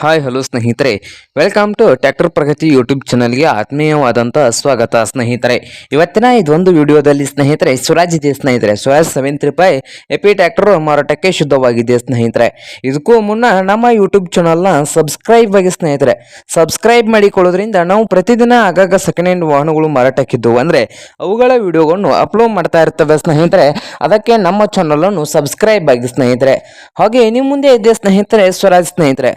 Hi hello ಸ್ನೇಹಿತರೆ. Welcome to tractor Pragati YouTube ಚಾನಲ್ಗೆ ಆತ್ಮೀಯವಾದಂಥ ಸ್ವಾಗತ ಸ್ನೇಹಿತರೆ. ಇವತ್ತಿನ ಇದೊಂದು ವಿಡಿಯೋದಲ್ಲಿ ಸ್ನೇಹಿತರೆ ಸ್ವರಾಜ್ ಇದೆ ಸ್ನೇಹಿತರೆ. ಸ್ವರಾಜ್ ಸೆವೆನ್ ರೂಪಾಯಿ ಎಪಿ ಟ್ಯಾಕ್ಟರ್ ಮಾರಾಟಕ್ಕೆ ಶುದ್ಧವಾಗಿದೆ ಸ್ನೇಹಿತರೆ? ಇದಕ್ಕೂ ಮುನ್ನ ನಮ್ಮ ಯೂಟ್ಯೂಬ್ ಚಾನಲ್ನ ಸಬ್ಸ್ಕ್ರೈಬ್ ಆಗಿ ಸ್ನೇಹಿತರೆ. ಸಬ್ಸ್ಕ್ರೈಬ್ ಮಾಡಿಕೊಳ್ಳೋದ್ರಿಂದ ನಾವು ಪ್ರತಿದಿನ ಆಗಾಗ ಸೆಕೆಂಡ್ ಹ್ಯಾಂಡ್ ವಾಹನಗಳು ಮಾರಾಟಕ್ಕಿದ್ದವು ಅಂದರೆ ಅವುಗಳ ವಿಡಿಯೋಗಳನ್ನು ಅಪ್ಲೋಡ್ ಮಾಡ್ತಾ ಇರ್ತವೆ ಸ್ನೇಹಿತರೆ. ಅದಕ್ಕೆ ನಮ್ಮ ಚಾನಲನ್ನು ಸಬ್ಸ್ಕ್ರೈಬ್ ಆಗಿ ಸ್ನೇಹಿತರೆ. ಹಾಗೆ ನಿಮ್ಮ ಮುಂದೆ ಇದೆ ಸ್ನೇಹಿತರೆ ಸ್ವರಾಜ್ ಸ್ನೇಹಿತರೆ.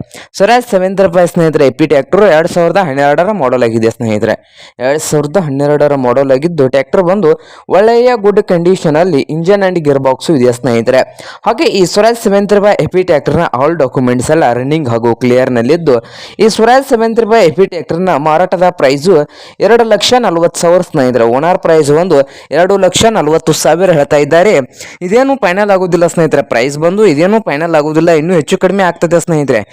ಸ್ವರಾಜ್ ಸೆವೆನ್ ರೂಪಾಯಿ ಸ್ನೇಹಿತರೆ ಎಪಿ ಟ್ಯಾಕ್ಟರ್ ಎರಡು ಸಾವಿರದ ಹನ್ನೆರಡರ ಮಾಡಲ್ ಆಗಿದೆ ಸ್ನೇಹಿತರೆ? ಎರಡು ಸಾವಿರದ ಹನ್ನೆರಡರ ಮಾಡಲ್ ಆಗಿದ್ದು ಟ್ಯಾಕ್ಟರ್ ಬಂದು ಒಳ್ಳೆಯ ಗುಡ್ ಕಂಡೀಷನ್ ಅಲ್ಲಿ ಇಂಜನ್ ಅಂಡ್ ಗೇರ್ ಬಾಕ್ಸು ಇದೆ ಸ್ನೇಹಿತರೆ? ಹಾಗೆ ಈ ಸ್ವರಾಜ್ ಸೆವೆನ್ ರೂಪಾಯಿ ಎಪಿ ಟ್ಯಾಕ್ಟರ್ನ ಆಲ್ ಡಾಕ್ಯುಮೆಂಟ್ಸ್ ಎಲ್ಲ ರನ್ನಿಂಗ್ ಹಾಗೂ ಕ್ಲಿಯರ್ ನಲ್ಲಿದ್ದು, ಈ ಸ್ವರಾಜ್ ಸೆವೆನ್ ರೂಪಾಯಿ ಎಪಿ ಟ್ಯಾಕ್ಟರ್ನ ಮಾರಾಟದ ಪ್ರೈಸು ಎರಡು ಲಕ್ಷ ನಲವತ್ತು ಸಾವಿರ ಸ್ನೇಹಿತರೆ. ಓನರ್ ಪ್ರೈಸ್ ಒಂದು ಎರಡು ಲಕ್ಷ ನಲವತ್ತು ಸಾವಿರ ಹೇಳ್ತಾ ಇದ್ದಾರೆ. ಇದೇನು ಫೈನಲ್ ಆಗೋದಿಲ್ಲ ಸ್ನೇಹಿತರೆ. ಪ್ರೈಸ್ ಬಂದು ಇದೇನು ಫೈನಲ್ ಆಗೋದಿಲ್ಲ, ಇನ್ನೂ ಹೆಚ್ಚು ಕಡಿಮೆ ಆಗ್ತದೆ ಸ್ನೇಹಿತರೆ.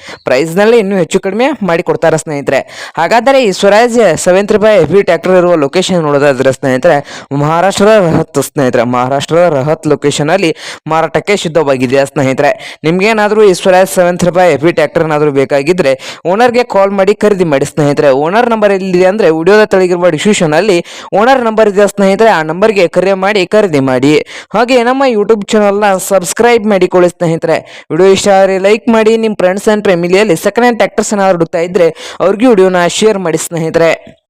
ಪ್ರೈಸ್ನಲ್ಲಿ ಇನ್ನೂ ಹೆಚ್ಚು ಕಡಿಮೆ ಮಾಡಿಕೊಡ್ತಾರೆ ಸ್ನೇಹಿತರೆ. ಹಾಗಾದರೆ ಈ ಸ್ವರಾಜ್ ಸೆವೆಂತ್ ರೂಪಾಯಿ ಎಫ್ ಟ್ಯಾಕ್ಟರ್ ಇರುವ ಲೊಕೇಶನ್ ನೋಡೋದಾದ್ರೆ ಸ್ನೇಹಿತರೆ, ಮಹಾರಾಷ್ಟ್ರದ ರಹತ್ ಸ್ನೇಹಿತರೆ, ಮಹಾರಾಷ್ಟ್ರದ ರಹತ್ ಲೊಕೇಶನ್ ಅಲ್ಲಿ ಮಾರಾಟಕ್ಕೆ ಸಿದ್ಧವಾಗಿದೆ ಸ್ನೇಹಿತರೆ? ನಿಮ್ಗೇನಾದರೂ ಈ ಸ್ವರಾಜ್ ಸೆವೆಂತ್ ರೂಪಾಯಿ ಎಫ್ ಟ್ರ್ಯಾಕ್ಟರ್ ಏನಾದರೂ ಬೇಕಾಗಿದ್ರೆ ಓನರ್ಗೆ ಕಾಲ್ ಮಾಡಿ ಖರೀದಿ ಮಾಡಿ ಸ್ನೇಹಿತರೆ. ಓನರ್ ನಂಬರ್ ಎಲ್ಲಿದೆ ಅಂದ್ರೆ ವಿಡಿಯೋದ ತಳಗಿರುವ ಡಿಸ್ಕ್ರಿಪ್ಷನ್ ಅಲ್ಲಿ ಓನರ್ ನಂಬರ್ ಇದೆ ಸ್ನೇಹಿತರೆ. ಆ ನಂಬರ್ಗೆ ಕರೆ ಮಾಡಿ ಖರೀದಿ ಮಾಡಿ. ಹಾಗೆ ನಮ್ಮ ಯೂಟ್ಯೂಬ್ ಚಾನಲ್ನ ಸಬ್ಸ್ಕ್ರೈಬ್ ಮಾಡಿಕೊಳ್ಳಿ ಸ್ನೇಹಿತರೆ. ವಿಡಿಯೋ ಇಷ್ಟ ಆದರೆ ಲೈಕ್ ಮಾಡಿ. ನಿಮ್ಮ ಫ್ರೆಂಡ್ಸ್ ಆ್ಯಂಡ್ ಫ್ಯಾಮಿಲಿಯಲ್ಲಿ ಸೆಕೆಂಡ್ ಹ್ಯಾಂಡ್ ಟ್ಯಾಕ್ಟರ್ಸ್ ಏನಾದ್ರು ಹುಡುಕ್ತಾ ಇದ್ರೆ ಅವ್ರಿಗೂ ವಿಡಿಯೋನ ಶೇರ್ ಮಾಡಿ ಸ್ನೇಹಿತರೆ